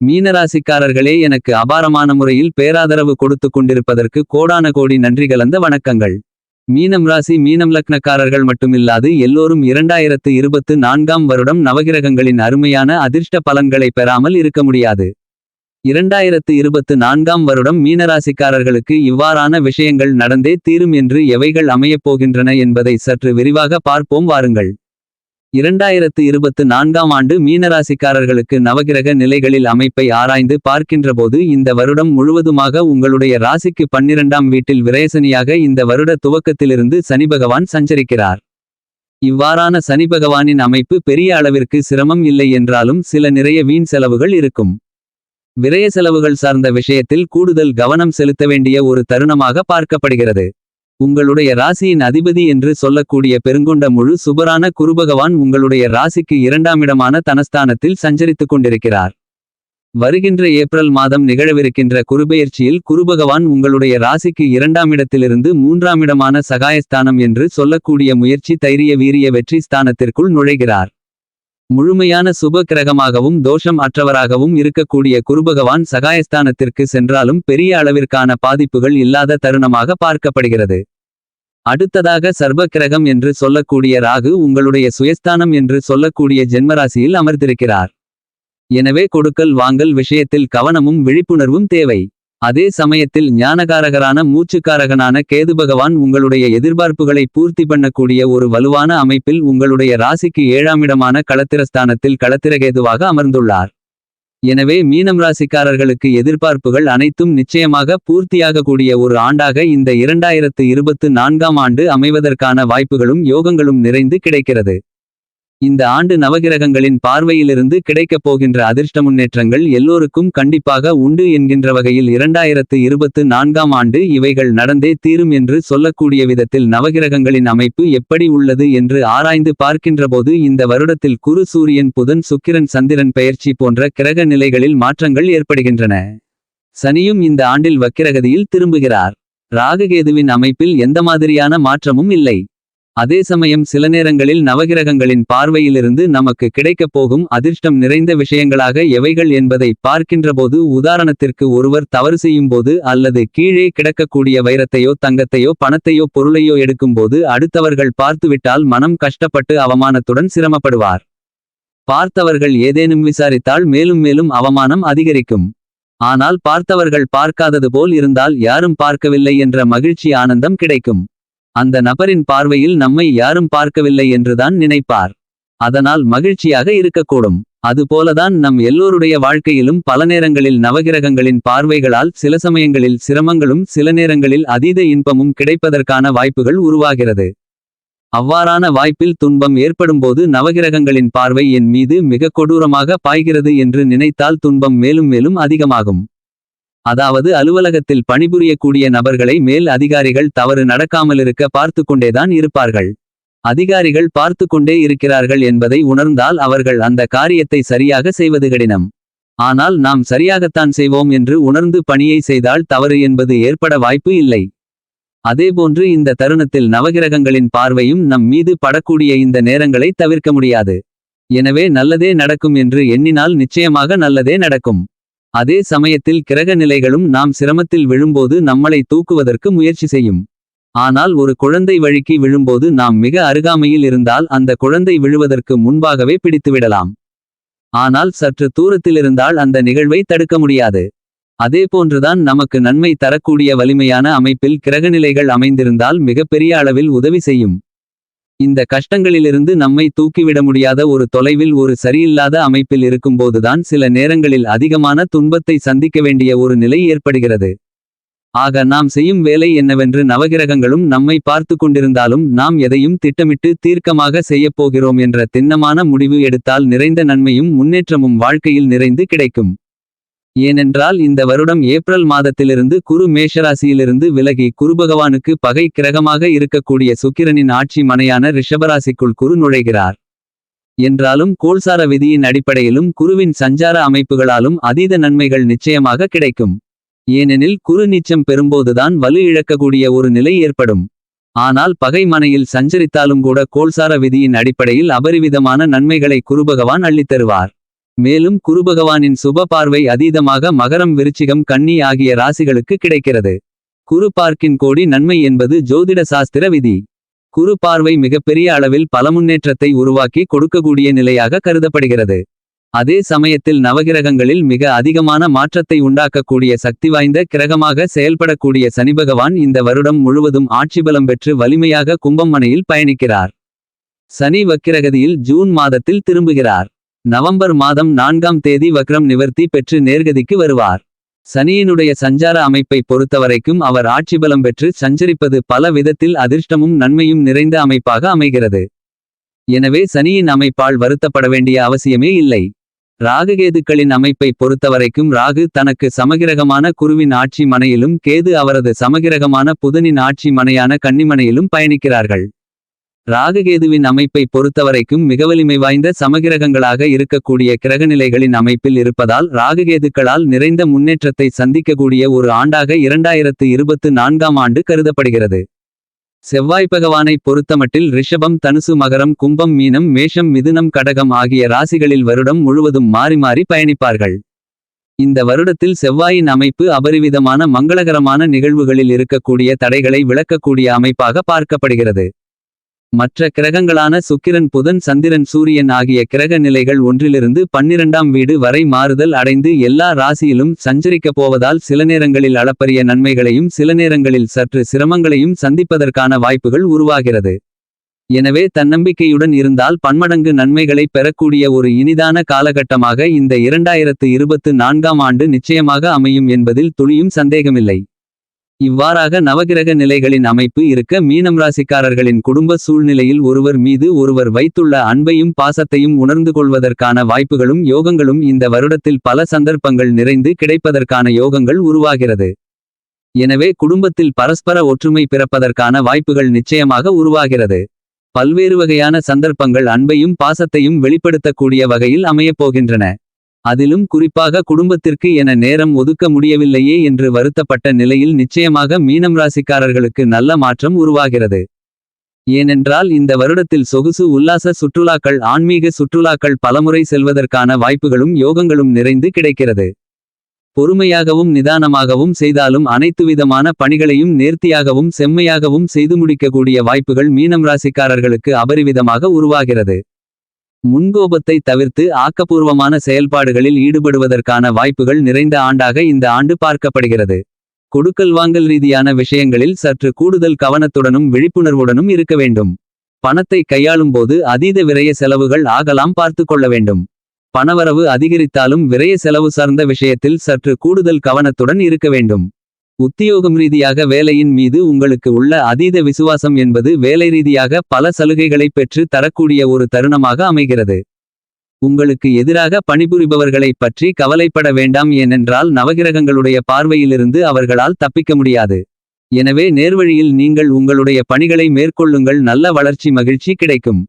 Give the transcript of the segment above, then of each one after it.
மீனராசிக்காரர்களே எனக்கு அபாரமான முறையில் பேராதரவு கொடுத்து கொண்டிருப்பதற்கு கோடான கோடி நன்றி கலந்த வணக்கங்கள். மீனம் ராசி மீனம் லக்னக்காரர்கள் மட்டுமில்லாது எல்லோரும் இரண்டாயிரத்து இருபத்து நான்காம் வருடம் நவகிரகங்களின் அருமையான அதிர்ஷ்ட பலன்களை பெறாமல் இருக்க முடியாது. இரண்டாயிரத்து இருபத்து நான்காம் வருடம் மீனராசிக்காரர்களுக்கு இவ்வாறான விஷயங்கள் நடந்தே தீரும் என்று எவைகள் அமையப் போகின்றன என்பதை சற்று விரிவாக பார்ப்போம் வாருங்கள். இரண்டாயிரத்து இருபத்து நான்காம் ஆண்டு மீனராசிக்காரர்களுக்கு நவகிரக நிலைகளில் அமைப்பை ஆராய்ந்து பார்க்கின்றபோது இந்த வருடம் முழுவதுமாக உங்களுடைய ராசிக்கு பன்னிரண்டாம் வீட்டில் விரயசனியாக இந்த வருட துவக்கத்திலிருந்து சனிபகவான் சஞ்சரிக்கிறார். இவ்வாறான சனிபகவானின் அமைப்பு பெரிய அளவிற்கு சிரமம் இல்லை என்றாலும் சில நிறைய வீண் செலவுகள் இருக்கும். விரய செலவுகள் சார்ந்த விஷயத்தில் கூடுதல் கவனம் செலுத்த வேண்டிய ஒரு தருணமாக பார்க்கப்படுகிறது. உங்களுடைய ராசியின் அதிபதி என்று சொல்லக்கூடிய பெருங்கொண்ட முழு சுபரான குருபகவான் உங்களுடைய ராசிக்கு இரண்டாமிடமான தனஸ்தானத்தில் சஞ்சரித்துக் கொண்டிருக்கிறார். வருகின்ற ஏப்ரல் மாதம் நிகழவிருக்கின்ற குருபெயர்ச்சியில் குருபகவான் உங்களுடைய ராசிக்கு இரண்டாமிடத்திலிருந்து மூன்றாமிடமான சகாயஸ்தானம் என்று சொல்லக்கூடிய முயற்சி தைரிய வீரிய வெற்றி ஸ்தானத்திற்குள் நுழைகிறார். முழுமையான சுப கிரகமாகவும் தோஷம் அற்றவராகவும் இருக்கக்கூடிய குருபகவான் சகாயஸ்தானத்திற்கு சென்றாலும் பெரிய அளவிற்கான பாதிப்புகள் இல்லாத தருணமாக பார்க்கப்படுகிறது. அடுத்ததாக சர்வ கிரகம் என்று சொல்லக்கூடிய ராகு உங்களுடைய சுயஸ்தானம் என்று சொல்லக்கூடிய ஜென்மராசியில் அமர்ந்திருக்கிறார். எனவே கொடுக்கல் வாங்கல் விஷயத்தில் கவனமும் விழிப்புணர்வும் தேவை. அதே சமயத்தில் ஞானகாரகரான மூச்சுக்காரகனான கேது பகவான் உங்களுடைய எதிர்பார்ப்புகளை பூர்த்தி பண்ணக்கூடிய ஒரு வலுவான அமைப்பில் உங்களுடைய ராசிக்கு ஏழாமிடமான களத்திரஸ்தானத்தில் களத்திரகேதுவாக அமர்ந்துள்ளார். எனவே மீனம் ராசிக்காரர்களுக்கு எதிர்பார்ப்புகள் அனைத்தும் நிச்சயமாக பூர்த்தியாகக்கூடிய ஒரு ஆண்டாக இந்த இரண்டாயிரத்து இருபத்து நான்காம் ஆண்டு அமைவதற்கான வாய்ப்புகளும் யோகங்களும் நிறைந்து கிடைக்கிறது. இந்த ஆண்டு நவகிரகங்களின் பார்வையிலிருந்து கிடைக்கப் போகின்ற அதிர்ஷ்ட முன்னேற்றங்கள் எல்லோருக்கும் கண்டிப்பாக உண்டு என்கின்ற வகையில் இரண்டாயிரத்து இருபத்து நான்காம் ஆண்டு இவைகள் நடந்தே தீரும் என்று சொல்லக்கூடிய விதத்தில் நவகிரகங்களின் அமைப்பு எப்படி உள்ளது என்று ஆராய்ந்து பார்க்கின்றபோது இந்த வருடத்தில் குரு சூரியன் புதன் சுக்கிரன் சந்திரன் பெயர்ச்சி போன்ற கிரக நிலைகளில் மாற்றங்கள் ஏற்படுகின்றன. சனியும் இந்த ஆண்டில் வக்கிரகதியில் திரும்புகிறார். ராககேதுவின் அமைப்பில் எந்த மாதிரியான மாற்றமும் இல்லை. அதே சமயம் சில நேரங்களில் நவகிரகங்களின் பார்வையிலிருந்து நமக்கு கிடைக்கப் போகும் அதிர்ஷ்டம் நிறைந்த விஷயங்களாக எவைகள் என்பதை பார்க்கின்றபோது உதாரணத்திற்கு ஒருவர் தவறு செய்யும்போது அல்லது கீழே கிடக்கக்கூடிய வைரத்தையோ தங்கத்தையோ பணத்தையோ பொருளையோ எடுக்கும்போது அடுத்தவர்கள் பார்த்துவிட்டால் மனம் கஷ்டப்பட்டு அவமானத்துடன் சிரமப்படுவார். பார்த்தவர்கள் ஏதேனும் விசாரித்தால் மேலும் மேலும் அவமானம் அதிகரிக்கும். ஆனால் பார்த்தவர்கள் பார்க்காதது போல் இருந்தால் யாரும் பார்க்கவில்லை என்ற மகிழ்ச்சி ஆனந்தம் கிடைக்கும். அந்த நபரின் பார்வையில் நம்மை யாரும் பார்க்கவில்லை என்றுதான் நினைப்பார். அதனால் மகிழ்ச்சியாக இருக்கக்கூடும். அதுபோலதான் நம் எல்லோருடைய வாழ்க்கையிலும் பல நேரங்களில் நவகிரகங்களின் பார்வைகளால் சில சமயங்களில் சிரமங்களும் சில நேரங்களில் அதீத இன்பமும் கிடைப்பதற்கான வாய்ப்புகள் உருவாகிறது. அவ்வாறான வாய்ப்பில் துன்பம் ஏற்படும்போது நவகிரகங்களின் பார்வை என் மீது மிக கொடூரமாக பாய்கிறது என்று நினைத்தால் துன்பம் மேலும் மேலும் அதிகமாகும். அதாவது அலுவலகத்தில் பணிபுரியக்கூடிய நபர்களை மேல் அதிகாரிகள் தவறு நடக்காமலிருக்க பார்த்துக்கொண்டேதான் இருப்பார்கள். அதிகாரிகள் பார்த்துக்கொண்டே இருக்கிறார்கள் என்பதை உணர்ந்தால் அவர்கள் அந்த காரியத்தை சரியாக செய்வது கடினம். ஆனால் நாம் சரியாகத்தான் செய்வோம் என்று உணர்ந்து பணியை செய்தால் தவறு என்பது ஏற்பட வாய்ப்பு இல்லை. அதேபோன்று இந்த தருணத்தில் நவகிரகங்களின் பார்வையும் நம் மீது படக்கூடிய இந்த நேரங்களை தவிர்க்க முடியாது. எனவே நல்லதே நடக்கும் என்று எண்ணினால் நிச்சயமாக நல்லதே நடக்கும். அதே சமயத்தில் கிரக நிலைகளும் நாம் சிரமத்தில் விழும்போது நம்மளை தூக்குவதற்கு முயற்சி செய்யும். ஆனால் ஒரு குழந்தை வழுக்கி விழும்போது நாம் மிக அருகாமையில் இருந்தால் அந்த குழந்தை விழுவதற்கு முன்பாகவே பிடித்துவிடலாம். ஆனால் சற்று தூரத்திலிருந்தால் அந்த நிகழ்வை தடுக்க முடியாது. அதேபோன்றுதான் நமக்கு நன்மை தரக்கூடிய வலிமையான அமைப்பில் கிரகநிலைகள் அமைந்திருந்தால் மிகப்பெரிய அளவில் உதவி செய்யும். இந்த கஷ்டங்களிலிருந்து நம்மை தூக்கிவிட முடியாத ஒரு தொலைவில் ஒரு சரியில்லாத அமைப்பில் இருக்கும்போதுதான் சில நேரங்களில் அதிகமான துன்பத்தை சந்திக்க வேண்டிய ஒரு நிலை ஏற்படுகிறது. ஆக நாம் செய்யும் வேலை என்னவென்று நவகிரகங்களும் நம்மை பார்த்து கொண்டிருந்தாலும் நாம் எதையும் திட்டமிட்டு தீர்க்கமாக செய்யப்போகிறோம் என்ற திண்ணமான முடிவு எடுத்தால் நிறைந்த நன்மையும் முன்னேற்றமும் வாழ்க்கையில் நிறைந்து கிடைக்கும். ஏனென்றால் இந்த வருடம் ஏப்ரல் மாதத்திலிருந்து குரு மேஷராசியிலிருந்து விலகி குருபகவானுக்கு பகை கிரகமாக இருக்கக்கூடிய சுக்கிரனின் ஆட்சி மனையான ரிஷபராசிக்குள் குரு நுழைகிறார். என்றாலும் கோல்சார விதியின் அடிப்படையிலும் குருவின் சஞ்சார அமைப்புகளாலும் அதீத நன்மைகள் நிச்சயமாக கிடைக்கும். ஏனெனில் குரு நீச்சம் பெறும்போதுதான் வலு இழக்கக்கூடிய ஒரு நிலை ஏற்படும். ஆனால் பகை மனையில் சஞ்சரித்தாலும் கூட கோல்சார விதியின் அடிப்படையில் அபரிவிதமான நன்மைகளை குருபகவான் அள்ளித்தருவார். மேலும் குருபகவானின் சுப பார்வை அதீதமாக மகரம் விருச்சிகம் கன்னி ஆகிய ராசிகளுக்கு கிடைக்கிறது. குரு பார்க்கின் கோடி நன்மை என்பது ஜோதிட சாஸ்திர விதி. குரு பார்வை மிகப்பெரிய அளவில் பல முன்னேற்றத்தை உருவாக்கி கொடுக்கக்கூடிய நிலையாக கருதப்படுகிறது. அதே சமயத்தில் நவகிரகங்களில் மிக அதிகமான மாற்றத்தை உண்டாக்கக்கூடிய சக்தி வாய்ந்த கிரகமாக செயல்படக்கூடிய சனிபகவான் இந்த வருடம் முழுவதும் ஆட்சிபலம் பெற்று வலிமையாக கும்பம்மனையில் பயணிக்கிறார். சனி வக்கிரகதியில் ஜூன் மாதத்தில் திரும்புகிறார். நவம்பர் மாதம் நான்காம் தேதி வக்ரம் நிவர்த்தி பெற்று நேர்கதிக்கு வருவார். சனியினுடைய சஞ்சார அமைப்பை பொறுத்தவரைக்கும் அவர் ஆட்சிபலம் பெற்று சஞ்சரிப்பது பல விதத்தில் அதிர்ஷ்டமும் நன்மையும் நிறைந்த அமைப்பாக அமைகிறது. எனவே சனியின் அமைப்பால் வருத்தப்பட வேண்டிய அவசியமே இல்லை. ராககேதுக்களின் அமைப்பை பொறுத்தவரைக்கும் ராகு தனக்கு சமகிரகமான குருவின் ஆட்சி மனையிலும் கேது அவரது சமகிரகமான புதனின் ஆட்சி மனையான கன்னிமனையிலும் பயணிக்கிறார்கள். ராகுகேதுவின் அமைப்பை பொறுத்தவரைக்கும் மிகவலிமை வாய்ந்த சமகிரகங்களாக இருக்கக்கூடிய கிரகநிலைகளின் அமைப்பில் இருப்பதால் ராகுகேதுக்களால் நிறைந்த முன்னேற்றத்தை சந்திக்கக்கூடிய ஒரு ஆண்டாக இரண்டாயிரத்து இருபத்து நான்காம் ஆண்டு கருதப்படுகிறது. செவ்வாய் பகவானை பொறுத்தமட்டில் ரிஷபம் தனுசு மகரம் கும்பம் மீனம் மேஷம் மிதுனம் கடகம் ஆகிய ராசிகளில் வருடம் முழுவதும் மாறி மாறி பயணிப்பார்கள். இந்த வருடத்தில் செவ்வாயின் அமைப்பு அபரிவிதமான மங்களகரமான நிகழ்வுகளில் இருக்கக்கூடிய தடைகளை விளக்கக்கூடிய அமைப்பாக பார்க்கப்படுகிறது. மற்ற கிரகங்களான சுக்கிரன் புதன் சந்திரன் சூரியன் ஆகிய கிரக நிலைகள் ஒன்றிலிருந்து பன்னிரண்டாம் வீடு வரை மாறுதல் அடைந்து எல்லா ராசியிலும் சஞ்சரிக்கப் போவதால் சில நேரங்களில் அளப்பரிய நன்மைகளையும் சில நேரங்களில் சற்று சிரமங்களையும் சந்திப்பதற்கான வாய்ப்புகள் உருவாகிறது. எனவே தன்னம்பிக்கையுடன் இருந்தால் பன்மடங்கு நன்மைகளை பெறக்கூடிய ஒரு இனிதான காலகட்டமாக இந்த இரண்டாயிரத்து இருபத்து நான்காம் ஆண்டு நிச்சயமாக அமையும் என்பதில் துளியும் சந்தேகமில்லை. இவ்வாறாக நவகிரக நிலைகளின் அமைப்பு இருக்க மீனம் ராசிக்காரர்களின் குடும்ப சூழ்நிலையில் ஒருவர் மீது ஒருவர் வைத்துள்ள அன்பையும் பாசத்தையும் உணர்ந்து கொள்வதற்கான வாய்ப்புகளும் யோகங்களும் இந்த வருடத்தில் பல சந்தர்ப்பங்கள் நிறைந்து கிடைப்பதற்கான யோகங்கள் உருவாகிறது. எனவே குடும்பத்தில் பரஸ்பர ஒற்றுமை பிறப்பதற்கான வாய்ப்புகள் நிச்சயமாக உருவாகிறது. பல்வேறு வகையான சந்தர்ப்பங்கள் அன்பையும் பாசத்தையும் வெளிப்படுத்தக்கூடிய வகையில் அமையப்போகின்றன அதிலும் குறிப்பாக குடும்பத்திற்கு என நேரம் ஒதுக்க முடியவில்லையே என்று வருத்தப்பட்ட நிலையில் நிச்சயமாக மீனம் ராசிக்காரர்களுக்கு நல்ல மாற்றம் உருவாகிறது. ஏனென்றால் இந்த வருடத்தில் சொகுசு உல்லாச சுற்றுலாக்கள் ஆன்மீக சுற்றுலாக்கள் பலமுறை செல்வதற்கான வாய்ப்புகளும் யோகங்களும் நிறைந்து கிடைக்கிறது. பொறுமையாகவும் நிதானமாகவும் செய்தாலும் அனைத்து விதமான பணிகளையும் நேர்த்தியாகவும் செம்மையாகவும் செய்து முடிக்கக்கூடிய வாய்ப்புகள் மீனம் ராசிக்காரர்களுக்கு அபரிவிதமாக உருவாகிறது. முன்கோபத்தை தவிர்த்து ஆக்கப்பூர்வமான செயல்பாடுகளில் ஈடுபடுவதற்கான வாய்ப்புகள் நிறைந்த ஆண்டாக இந்த ஆண்டு பார்க்கப்படுகிறது. கொடுக்கல் வாங்கல் ரீதியான விஷயங்களில் சற்று கூடுதல் கவனத்துடனும் விழிப்புணர்வுடனும் இருக்க வேண்டும். பணத்தை கையாளும்போது அதீத விரய செலவுகள் ஆகலாம் பார்த்து கொள்ள வேண்டும். பணவரவு அதிகரித்தாலும் விரய செலவு சார்ந்த விஷயத்தில் சற்று கூடுதல் கவனத்துடன் இருக்க வேண்டும். உத்தியோகம் ரீதியாக வேலையின் மீது உங்களுக்கு உள்ள அதீத விசுவாசம் என்பது வேலை ரீதியாக பல சலுகைகளை பெற்று தரக்கூடிய ஒரு தருணமாக அமைகிறது. உங்களுக்கு எதிராக பணிபுரிபவர்களைப் பற்றி கவலைப்பட வேண்டாம் ஏனென்றால் நவகிரகங்களுடைய பார்வையிலிருந்து அவர்களால் தப்பிக்க முடியாது. எனவே நேர்வழியில் நீங்கள் உங்களுடைய பணிகளை மேற்கொள்ளுங்கள் நல்ல வளர்ச்சி மகிழ்ச்சி கிடைக்கும்.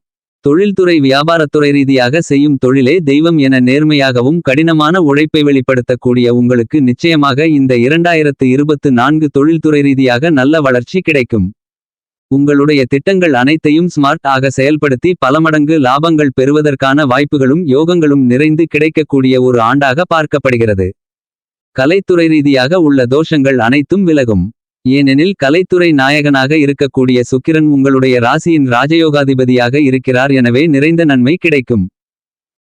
தொழில்துறை வியாபாரத்துறை ரீதியாக செய்யும் தொழிலே தெய்வம் என நேர்மையாகவும் கடினமான உழைப்பை வெளிப்படுத்தக்கூடிய உங்களுக்கு நிச்சயமாக இந்த இரண்டாயிரத்து இருபத்து நான்கு தொழில்துறை ரீதியாக நல்ல வளர்ச்சி கிடைக்கும். உங்களுடைய திட்டங்கள் அனைத்தையும் ஸ்மார்ட் ஆக செயல்படுத்தி பல மடங்கு லாபங்கள் பெறுவதற்கான வாய்ப்புகளும் யோகங்களும் நிறைந்து கிடைக்கக்கூடிய ஒரு ஆண்டாக பார்க்கப்படுகிறது. கலைத்துறை ரீதியாக உள்ள தோஷங்கள் அனைத்தும் விலகும். ஏனெனில் கலைத்துறை நாயகனாக இருக்கக்கூடிய சுக்கிரன் உங்களுடைய ராசியின் ராஜயோகாதிபதியாக இருக்கிறார் எனவே நிறைந்த நன்மை கிடைக்கும்.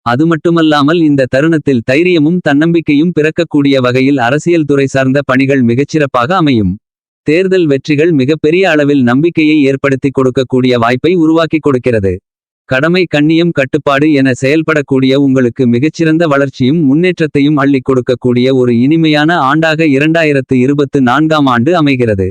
அது மட்டுமல்லாமல் இந்த தருணத்தில் தைரியமும் தன்னம்பிக்கையும் பிறக்கக்கூடிய வகையில் அரசியல் துறை சார்ந்த பணிகள் மிகச்சிறப்பாக அமையும். தேர்தல் வெற்றிகள் மிகப்பெரிய அளவில் நம்பிக்கையை ஏற்படுத்தி கொடுக்கக்கூடிய வாய்ப்பை உருவாக்கி கொடுக்கிறது. கடமை கண்ணியம் கட்டுப்பாடு என செயல்படக்கூடிய உங்களுக்கு மிகச்சிறந்த வளர்ச்சியும் முன்னேற்றத்தையும் அள்ளிக் கொடுக்கக்கூடிய ஒரு இனிமையான ஆண்டாக இரண்டாயிரத்து இருபத்து நான்காம் ஆண்டு அமைகிறது.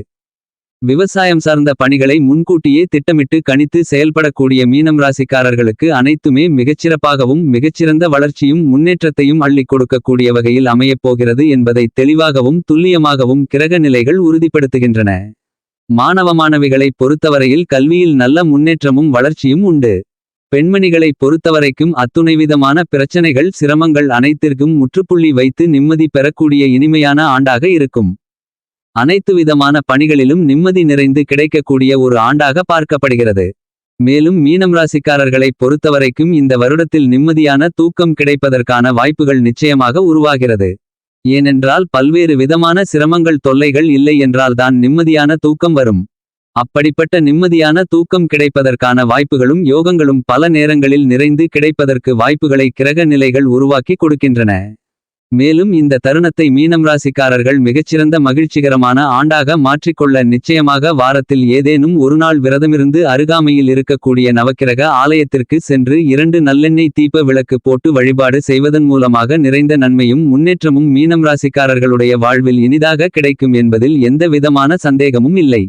விவசாயம் சார்ந்த பணிகளை முன்கூட்டியே திட்டமிட்டு கணித்து செயல்படக்கூடிய மீனம் ராசிக்காரர்களுக்கு அனைத்துமே மிகச்சிறப்பாகவும் மிகச்சிறந்த வளர்ச்சியும் முன்னேற்றத்தையும் அள்ளிக் கொடுக்கக்கூடிய வகையில் அமையப்போகிறது என்பதை தெளிவாகவும் துல்லியமாகவும் கிரக நிலைகள் உறுதிப்படுத்துகின்றன. மாணவ மாணவிகளை பொறுத்தவரையில் கல்வியில் நல்ல முன்னேற்றமும் வளர்ச்சியும் உண்டு. பெண்மணிகளை பொறுத்தவரைக்கும் அத்துணைவிதமான பிரச்சனைகள் சிரமங்கள் அனைத்திற்கும் முற்றுப்புள்ளி வைத்து நிம்மதி பெறக்கூடிய இனிமையான ஆண்டாக இருக்கும். அனைத்து விதமான பணிகளிலும் நிம்மதி நிறைந்து கிடைக்கக்கூடிய ஒரு ஆண்டாக பார்க்கப்படுகிறது. மேலும் மீனம் ராசிக்காரர்களை பொறுத்தவரைக்கும் இந்த வருடத்தில் நிம்மதியான தூக்கம் கிடைப்பதற்கான வாய்ப்புகள் நிச்சயமாக உருவாகிறது. ஏனென்றால் பல்வேறு விதமான சிரமங்கள் தொல்லைகள் இல்லை என்றால்தான் நிம்மதியான தூக்கம் வரும். அப்படிப்பட்ட நிம்மதியான தூக்கம் கிடைப்பதற்கான வாய்ப்புகளும் யோகங்களும் பல நேரங்களில் நிறைந்து கிடைப்பதற்கு வாய்ப்புகளை கிரக நிலைகள் உருவாக்கி கொடுக்கின்றன. மேலும் இந்த தருணத்தை மீனம் ராசிக்காரர்கள் மிகச்சிறந்த மகிழ்ச்சிகரமான ஆண்டாக மாற்றிக்கொள்ள நிச்சயமாக வாரத்தில் ஏதேனும் ஒருநாள் விரதமிருந்து அருகாமையில் இருக்கக்கூடிய நவக்கிரக ஆலயத்திற்கு சென்று இரண்டு நல்லெண்ணெய் தீப விளக்கு போட்டு வழிபாடு செய்வதன் மூலமாக நிறைந்த நன்மையும் முன்னேற்றமும் மீனம் ராசிக்காரர்களுடைய வாழ்வில் இனிதாக கிடைக்கும் என்பதில் எந்த விதமான சந்தேகமும் இல்லை.